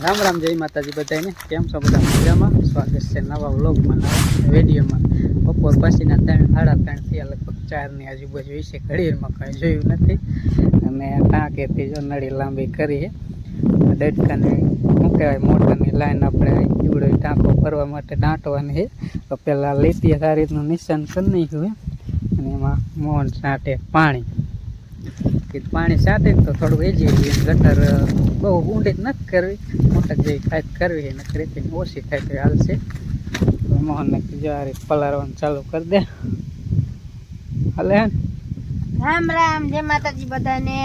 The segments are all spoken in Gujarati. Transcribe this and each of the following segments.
રામ રામ, જય માતાજી બધાને કેમ છો બધા? મજામાં? સ્વાગત છે નવા વ્લોગમાં, નવા વિડીયોમાં. બપોર પછીના ત્રણ, સાડા ત્રણ થયા, લગભગ ચારની આજુબાજુ વિશે ઘડીમાં કાંઈ જોયું નથી. અને ટાંકેથી જો નળી લાંબી કરીએ. છે ડડકાને શું કહેવાય મોટરની લાઈન આપણે ઈવડો ટાંકો ભરવા માટે દાંટવાની છે. તો પહેલાં લીટી સારી રીતનું નિશાન કરી નાખ્યું અને એમાં મોહન સાંટે પાણી. કે પાણી સાથે તો થોડું એ ગટર બહુ ઊંડી નથી કરવી. મોટક જેવી ખાત કરવી એને રેતી ઓછી થાય તો હાલશે મોહનને કીધું આ રીતે પલાળવાનું ચાલુ કરી દે. હાલે રામ રામ જય માતાજી બધાને.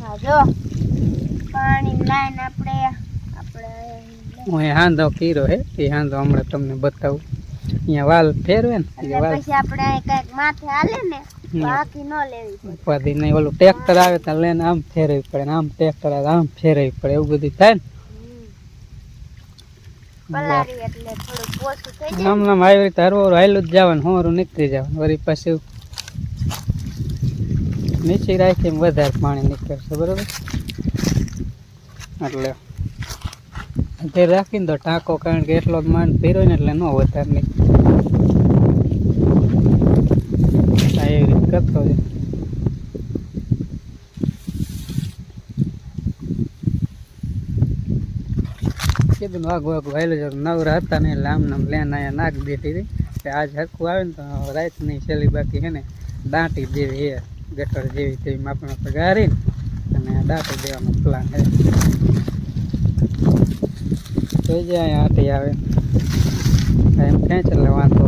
હા જો. પાણી લાઈન આપણે આપણે હું હાંધો કીરો હે એ હાંધો હમણાં તમને બતાવું. અહીંયા વાલ ફેરવે ને પછી આપણે કંઈક માથે હાલે ને. બાકી ન લેવી પડે. ઉપાધિ નહીં ઓલું ટ્રેક્ટર આવે તો લઈને આમ ફેરવી પડે ને આમ ટ્રેક્ટર આવે આમ ફેરવી પડે એવું બધું થાય ને. આમ નામ આવી રીતે હરવું હાયલું જ જવાનું હોરું નીકળી જવાનું વળી પાછું નીચે રાખીને વધારે પાણી નીકળશે બરોબર? એટલે રાખીને તો ટાંકો કારણ કે એટલો જ માંડ પીરો ને એટલે ન વધારે નીકળે આ એવી રીતે કરતો છે કીધું, વાઘ વાઘ વાયલું જતું નવરા હતા ને આમ નામ લેન અહીંયા નાખી દેતી હતી. આજ હરખું આવે ને તો રાતની છેલ્લી બાકી છે ને, દાંટી દેવી એ ગટર જેવી તેવી માપે માપે ગારીને અને દાંટી દેવાનો પ્લાન છે. તો જાય અહીંયા આટી આવે. એમ ખેંચ એટલે વાંધો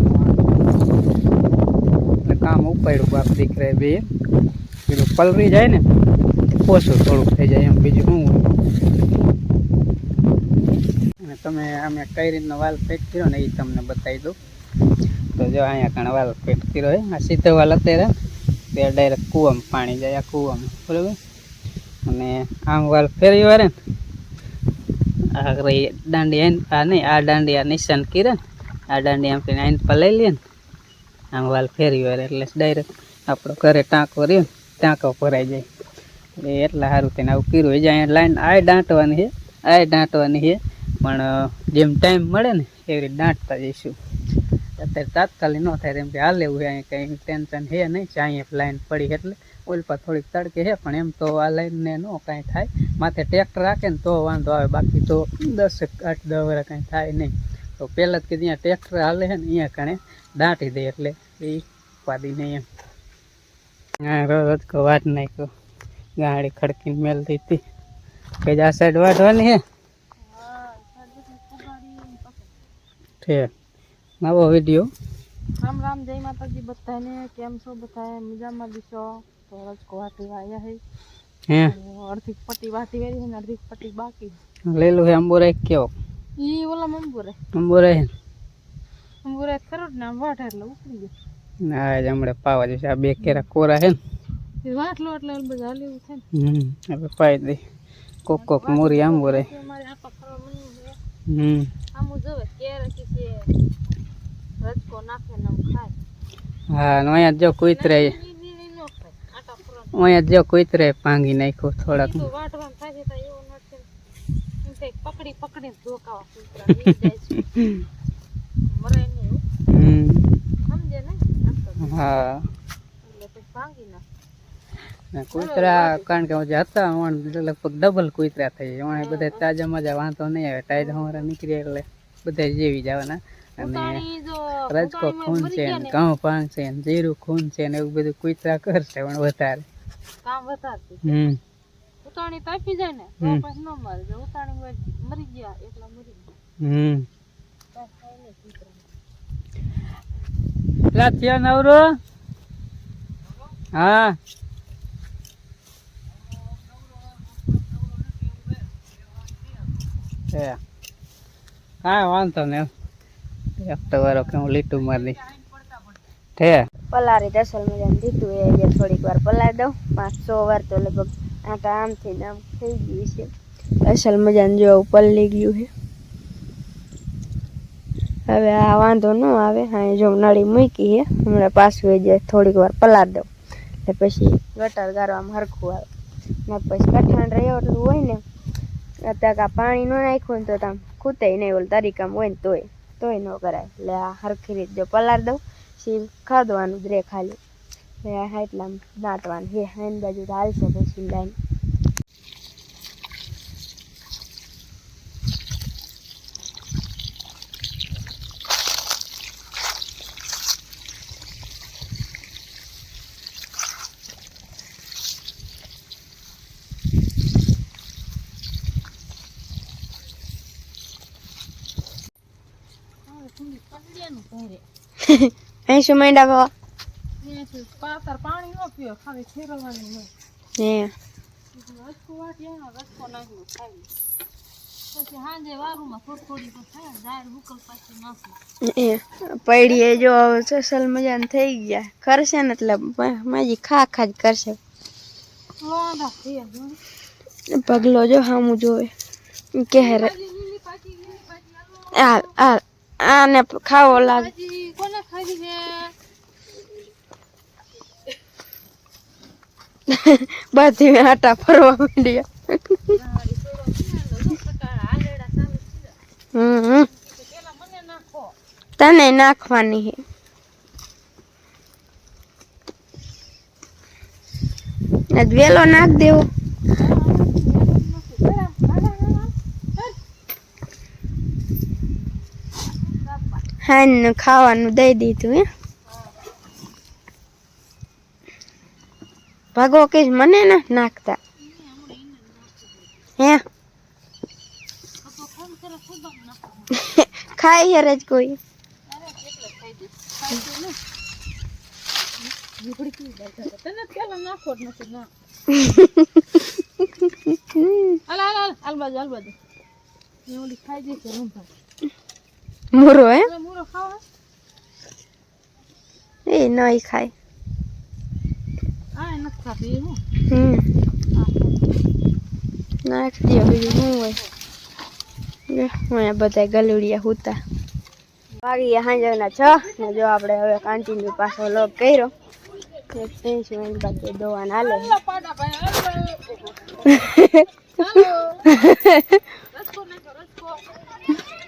એટલે કામ ઉપાડ્યું બાપ દીકરા બે. પેલું પલરી જાય ને, ઓછું થોડુંક થઈ જાય એમ બીજું શું હોય અને તમે અમે કઈ રીતનો વાલ ફેટ કર્યો ને એ તમને બતાવી દઉં. તો જો અહીંયા કણ વાલ ફેટ કર્યો હોય આ સીધો વાલ અત્યારે તે ડાયરેક્ટ કૂવામાં પાણી જાય, આ કૂવામાં, બરાબર? અને આમ વાલ ફેરવી વારે ને, આ રહી દાંડી આઈન આ નહીં, આ દાંડી આ નિશાન કીરે આ દાંડી આમ આઈન પર લઈ લઈએ ને, આમ વાલ ફેરવી વારે એટલે ડાયરેક્ટ આપણો ઘરે ટાંકો રહ્યો ને, ટાંકો ભરાઈ જાય. એટલે એટલા સારું તેને આવું કર્યું. અહીંયા લાઈન આ દાંટવાની છે આ દાંટવાની છે. પણ જેમ ટાઈમ મળે ને, એવી રીતે દાંટતા જઈશું. અત્યારે તાત્કાલિક ન થાય એમ કે હાલ એવું અહીંયા કંઈ ટેન્શન છે નહીં અહીંયા લાઈન પડી એટલે ઓલ પર થોડીક તડકે છે, પણ એમ તો આ લાઈનને ન કાંઈ થાય. માથે ટ્રેક્ટર રાખે ને તો વાંધો આવે, બાકી તો દસ આઠ, દસ વર્ષ કાંઈ થાય નહીં. તો પહેલાં જ કે ત્યાં ટ્રેક્ટર હાલે છે ને, અહીંયા કણે દાંટી દે એટલે એ ઉપાદી નહીં એમ. હા, રોજ કો વાત નાખ્યો ગાડી ખડકીને મેલ દીધી કે આ સાઈડ વાઢવાની હે? ઠીક નવો વીડિયો. રામ રામ જય માતાજી બધાને. કેમ છો બધા મજામાં દીશો તો રજકો વાટી આવ્યા હે. હે? અડધી પટ્ટી વાટી વેરી ને અડધી પટ્ટી બાકી લેલું હે અંબુરા કેવો? ઈ ઓલા અંબુરા. હે મંબુરે ખરું ને વાટે એટલે ઉકળી ગયું. ના જ હમણાં પાવા જશે આ બે કેરા કોરા હે ને? વાટલો એટલે બધા ને. હમ હવે પાઈ દે. કોક કોક મોરી આમ બોરે મારે આપા છે હમ. હા અહીંયા જો કુતરે અહીંયા જો કુતરે ભાંગી નાખ્યું થોડાક. પકડી પકડીને ધોકાવા કૂતરા હો. હમ સમજે ને નાખતો જ. હા એટલે પછી ભાંગી નાખે ને કૂતરા કારણ કે જે હતા લગભગ ડબલ કૂતરા થઈ ગયા બધા તાજા મજા વાંધો નહીં આવે. ટાઈડ હમણાં નીકળી એટલે બધા જેવી જવાના અને રજકો ખૂન છે ને ઘઉં પાન છે ને જીરું ખૂન છે ને એવું બધું કૂતરા કરશે પણ વધારે. કામ વધારે હમ. ઉતાણી તાપી જાય ને તો પછી ન મરે. જો ઉતાણી મરી ગયા એટલા મરી ગયા. હમ. થયા નવરો? હા. એ. કાંઈ વાંધો ને એક વારો કે હું લીટું મારી. ઠે પલારી દસલ મજાનું. દીધું એ જે થોડીક વાર પલારી દઉં. પાંચસો વાર તો લગભગ આટા આમથી ને આમ થઈ ગયું છે. અસલ મજાને જો પલળી ગયું છે. હવે આ વાંધો ન આવે. હા જો નળી મૂકી છે. હમણાં પાછું જે થોડીક વાર પલાળ દઉં. એટલે પછી ગટર ગારવામાં હરખું આવે. ને પછી કઠણ રહ્યો, એટલું હોય ને. અત્યારે પાણી ન નાખ્યું તો તામ ખૂતે નહીં ઓલું તરીકામ હોય ને તોય તોય ન કરાય એટલે આ સરખી રીત જો પલાર દઉં પછી ખાધવાનું જ રે ખાલી એટલે એટલા દાંટવાનું હે હાઈન બાજુ હાલશે પછી લાઈન અહીં શું માંડા હે. રસકો વાટી એનો રસકો નાખ્યો ખાઈ પછી સાંજે વારુમાં થોડી થોડી તો થાય ઝાડ હુકલ પાછી નાખું એ પડી જો સસલ મજાને થઈ ગયા. કરશે ને એટલે માજી ખા ખા જ કરશે. પગલો જો હામું જોવે. કે આ આને ખાવો લાગે. કોને છે? બધી આટા ફરવા માંડ્યા. હમ. તને નાખવાની આજ વેલો નાખ દેવો. હા ખાવાનું દઈ દીધું, હે. ભાગો કે મને ના નાખતા? હે? ખાઈ હેર જ કોઈ. હાલ હાલ હાલ બાજુ હાલ બાજુ. ખાઈ જશે રૂંધા મૂરો હે એ નહીં ખાય હમ નાખ દે બીજું શું હોય અહીંયા બધા ગલુડિયા હુતા વાગી સાંજના છ ને જો આપણે હવે કાંટીની પાછો લોક કર્યો બાકી દોવાન હાલે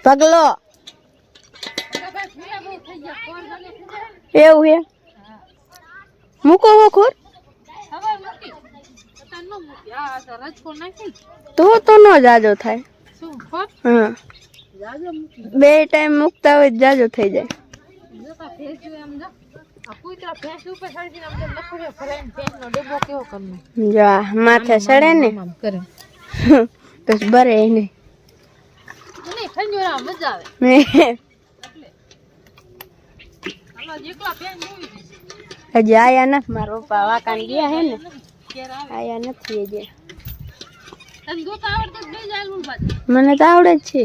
પગલો એવું હે મૂકો વખોર હવે મૂકી તને ન મૂકી આ તો રસકો નાખી તો તો ન જાજો થાય શું ખોટ હા જાજો મૂકી બે ટાઈમ મૂકતા હોય તો જાજો થઈ જાય જોતા ભેંસ જોઈ આમ જો આ કૂતરા ભેંસ ઉપર ચડીને આમ જો લખડે ભરાઈને ભેંસનો ડબ્બો કેવો કરનો જો આ માથે સડે ને આમ કરે તો બરે નહીં નહીં ખંજોરા મજા આવે હજી આયા નથી. મારા પપ્પા વાકાન ગયા હે ને. આયા નથી હજી. મને તો આવડે જ છે.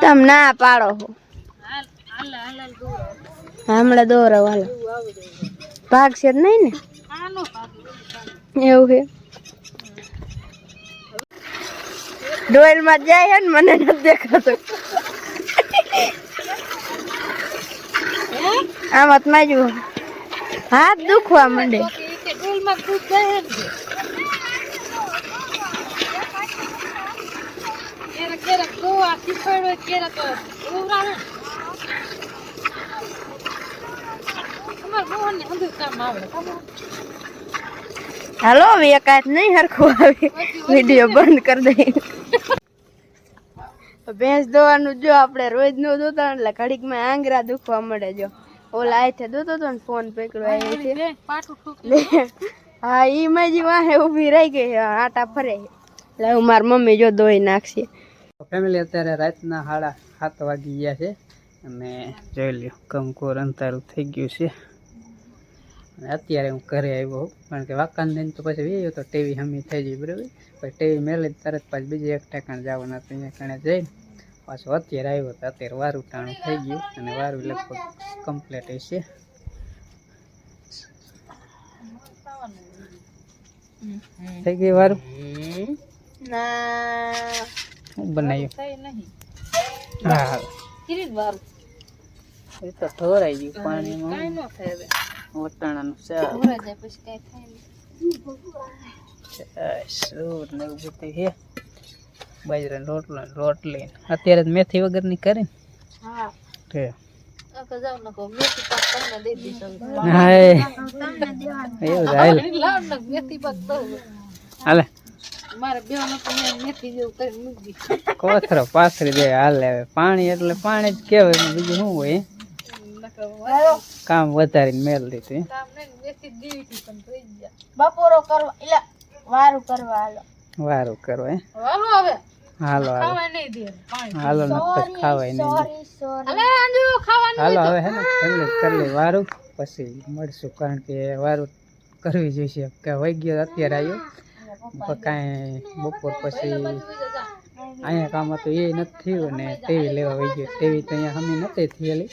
તમે ના પાડો હો. હમણાં દોરો હાલો. છે જ નહીં ને? એવું છે. ડોયલમાં જાય હે ને, મને નથી દેખાતું આમાં તો માજુ હાથ દુખવા માંડે તો કે કે ડોલમાં દૂધ જાય ને ક્યારેક ક્યારેક દોવા શીખવાડ્યો હોય ક્યારેક ઉવરાવે ને. અમારા મોહનને હાથ આવડે ખબર? હાલો હવે નહીં હરખું આવે વીડિયો બંધ કરી દઈએ ભેંસ દોવાનું જો આપણે રોજનું દોતા એટલે ઘડીકમાં આંગરા દુખવા મળે જો. ઓલા આથે દોતો તો ને ફોન પકડો હા ઈ માજી વાહે ઊભી રહી ગઈ આટા ફરે. એટલે હું મારી મમ્મી જો દોઈ નાખશે. ફેમિલી અત્યારે રાતના સાડા સાત વાગી ગયા છે. અને જોઈ લ્યો કંકોર અંધારું થઈ ગયું છે. અને અત્યારે હું ઘરે આવ્યો હોઉં કારણ કે વાકાન દઈને તો પછી વેયો તો ટીવી હમી થઈ ગઈ બરાબર? પછી ટીવી મેલે તરત પાછી બીજી એક ઠેકાણે જવાના હતું અહીંયા કણે જઈને પાછું અત્યારે આવ્યો તો અત્યારે વારું ટાણું થઈ ગયું અને વારું લગભગ કમ્પ્લીટ હશે થઈ ગઈ વારું? ના હું બનાવ્યું? હા એ તો ઠોરાઈ ગયું પાણીમાં. વટાણાનું શાક. શું સૂર ને એવું બધું હે બાજરા રોટલો રોટલી. અત્યારે જ મેથી કરી હાલ. લાવ ને હાલે. કરી મૂકી દીધું. કોથરો પાથરી દે હાલે. પાણી એટલે પાણી જ કેવાય બીજું શું હોય? કામ વધારીને મેલ દીધું બપોરો કરવા એટલે વારું કરવા હાલો. વારું કરવા હાલો હવે. હાલો હાલો. હાલો ખાવાય નહીં. હાલો હવે હે ને કરી કરી વારું. પછી મળશું કારણ કે વારું કરવી જોઈશે. કે વહી ગયો અત્યારે આવ્યો પણ કાંઈ બપોર પછી અહીંયા કામ હતું એ નથી થયું ને ટીવી લેવા વહી ગયો. ટીવી તો અહીંયા હમી નથી થયેલી.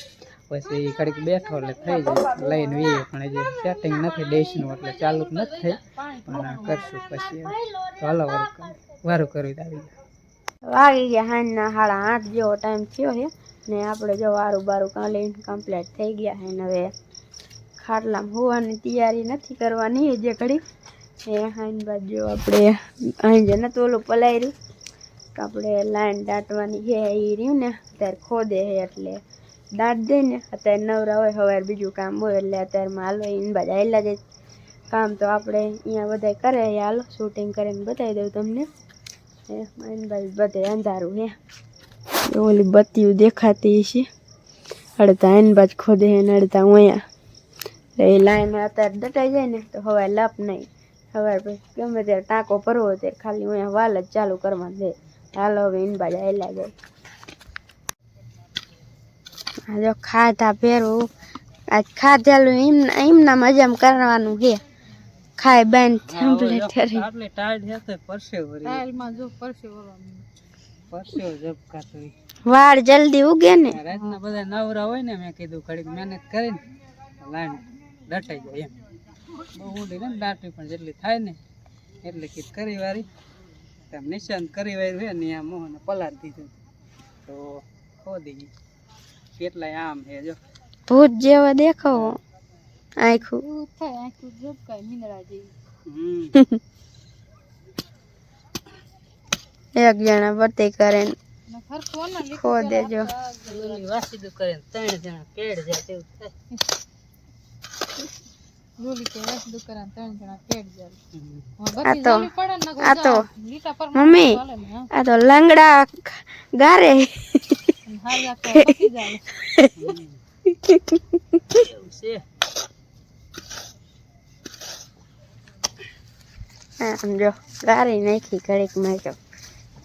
પછી ઘડીક બેઠો એટલે થઈ જાય. લઈને વીએ, પણ હજી સેટિંગ નથી ડેશનું, એટલે ચાલુ નથી થઈ. પણ કરશું પછી હાલો, વારું કરવી આવી જાય વાગી ગયા હાંજના સાડા આઠ જેવો ટાઈમ થયો છે. ને આપણે જો વારું બારું કાલે કમ્પ્લીટ થઈ ગયા છે. હવે ખાટલામાં હોવાની તૈયારી નથી કરવાની હજી ઘડી એ હાઈન બાદ જો આપણે અહીં જે નતું ઓલું પલાયર્યું કે આપણે લાઈન દાટવાની છે એ રહ્યું ને અત્યારે ખોદે છે એટલે. દાટ દે ને અત્યારે નવરા હોય સવારે બીજું કામ હોય એટલે અત્યારમાં હાલો એને બધા એટલા જ કામ તો આપણે અહીંયા બધા કરે હાલો શૂટિંગ કરીને બતાવી દઉં તમને. એ ભાઈ બધે અંધારું હે. ઓલી બત્તીઓ દેખાતી છે અડધા એની બાજુ ખોદે ને અડધા અહીંયા. એ લાઈન અત્યારે દટાઈ જાય ને, તો હવે લપ નહીં. હવે પછી ગમે ત્યારે ટાંકો ભરવો ત્યારે ખાલી અહીંયા વાલ જ ચાલુ કરવાનું દે. હાલો, હવે એની બાજુ આવેલા જાય જો ખાધા પહેરવું આજ ખાધેલું એમ એમના મજામ કરવાનું છે. ખાય બેન કમ્પ્લીટ કરી આટલી ટાઈટ છે તો પરસેવો વળી. જો પરસેવો પરસેવો ઝબકાતો હોય. વાળ જલ્દી ઉગે ને. રાતના બધા નવરા હોય ને મેં કીધું ઘડીક મહેનત કરીને લાઈન દટાઈ જાય એમ. બહુ ઊંડી ને દાટી પણ જેટલી થાય ને એટલે કીધ કરી વારી તેમ નિશાન કરી વારી હોય ને આ મોહને પલાર દીધું. તો ખોદી ગઈ કેટલાય આમ છે જો. ભૂત જેવો દેખાવો. આખું. હમ. એક જણા વર્તે કરે ખો દેજો. ઓલી કરે ત્રણ જણા કેડ જાય તેવું થાય. આ તો મમ્મી આ તો લંગડા ગારે. આમ જો ગારી નાખી ઘડીકમાં જો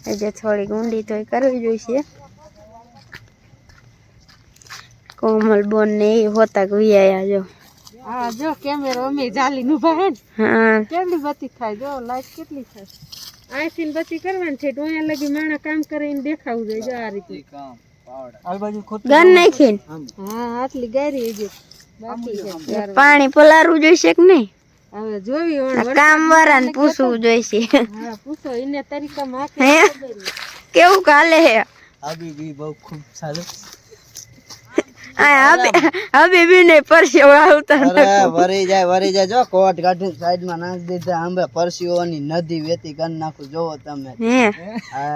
હજુ થોડીક ઊંડી તો કરવી જોઈશે કોમલ બોન ને એ હોતા વિયા જો હા જો કેમેરો અમે જાલી નું ભાઈ હા કેટલી બત્તી થાય જો લાઈટ કેટલી થાય આઈથી બત્તી કરવાની છે તો અહીંયા લગી માણા કામ કરીને દેખાવું જોઈએ જો આ રીતે આ બાજુ ખોટ ગન નાખીને હા આટલી ગારી હજી બાકી પાણી પલારવું જોઈશે કે નહીં? હવે જોવી વણ કામ વાળાને પૂછવું જોઈશે. હા પૂછો એને તરીકામાં હાકે કેવું કાલે હે? આવી બી બહુ ખૂબ સારું. આ હવે હવે બી નહીં પરસેવો આવતા વરી જાય વરી જાય. જો કોટ કાઢી સાઈડમાં નાખી દીધા. આંબે પરસીઓની નદી વેતી કરી નાખું. જોવો તમે.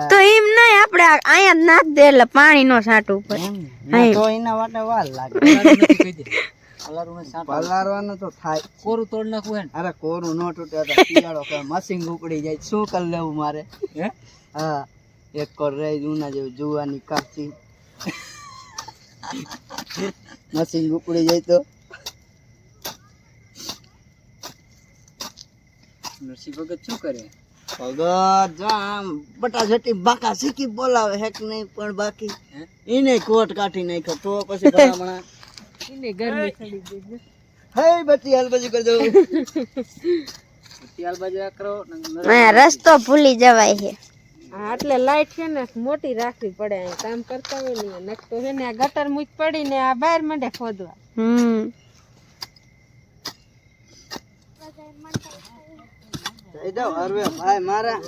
તો એમ નહીં. આપણે અહીંયા જ નાખ દે એટલે પાણી નો છાંટવું પડે તો એના માટે વાર લાગે. પલાળવાનું તો થાય. કોરું તોડ નાખવું હે અરે કોરું નો તૂટે તો શિયાળો કે મશીન ઉપડી જાય. શું કરી લેવું મારે? હે? હા એક કોર રહી જૂના જેવું જુવાની કાચી. મશીન ઉપડી જાય તો? નરસિંહ ભગત શું કરે? ભગત જો બટા જટી બાકા શીખી બોલાવે હેક નહીં પણ બાકી. એને કોટ કાઢી નાખ્યો. તો પછી ભલામણા એને ગરમી ચડી ગઈ હે બટી હાલ પછી કરજો ત્યાર બાજુ કરો ને રસ્તો ભૂલી જવાય છે. હા એટલે લાઈટ છે ને મોટી રાખવી પડે. અહીં કામ કરતા હોય ને નકતો છે ને આ ગટર મૂક પડી ને આ બહાર મંડે ખોદવા. હમ. જઈ જાઓ હરવે ભાઈ મારા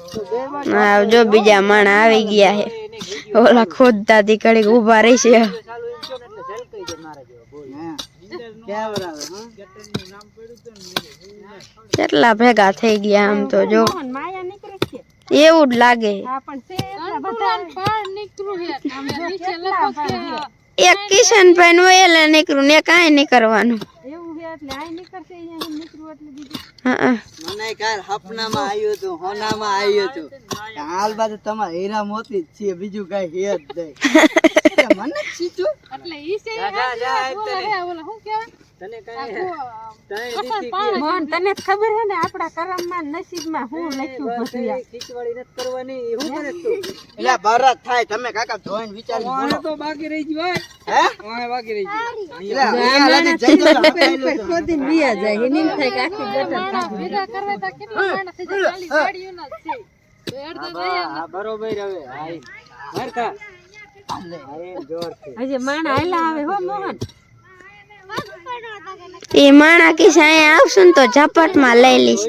આ જો બીજા માણ આવી ગયા છે. ઓલા ખોદતા થી કડીક ઊભા રહી છે. કેટલા ભેગા થઈ ગયા આમ તો જો. માયા નીકળે છે એવું જ લાગે એક કિશન ભાઈ નું એલે નીકળું ને કાંઈ નહીં કરવાનું. એવું એટલે આ નીકળશે અહીંયા નીકળવું એટલે બીજું. મને કાલ સપનામાં આવ્યું હતું હોનામાં આવ્યું હતું. હાલ બાજુ તમારે હીરા મોતી જ છે બીજું કઈ હે જ નહીં. મને જ એટલે ઈ છે ઓલા શું કહેવાય? મોહન તને ખબર હે ને આપણા કરમમાં નસીબમાં હું લખ્યું ભસિયા એટલે ભરત થાય તમે કાકા જોઈને વિચારી બોલો તો બાકી રહી ગયું હે? હોય બાકી રહી ગયું. એટલે અહીંયા લાગી જઈ તો આપેલું હતું. ખોદીને વિયા જાય એની એમ થાય કે આખી ગટર હા બરોબર હવે હજી માણા આયલા આવે હો મોહન. એ માણા કિસ અહીંયા આવશું ને તો ઝપટમાં લઈ લઈશ.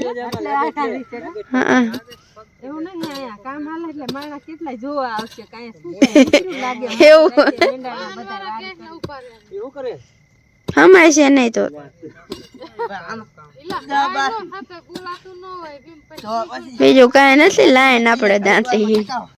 હો. એવું નહીં અહીંયા કામ હાલે એટલે માણસ કેટલાય જોવા આવશે કાંઈ શું થાય કેવું લાગે એવું. મેંડાના બધા વારી કરે. હમાય છે નહીં તો. બીજું કઈ નથી લાઈન આપણે દાંતી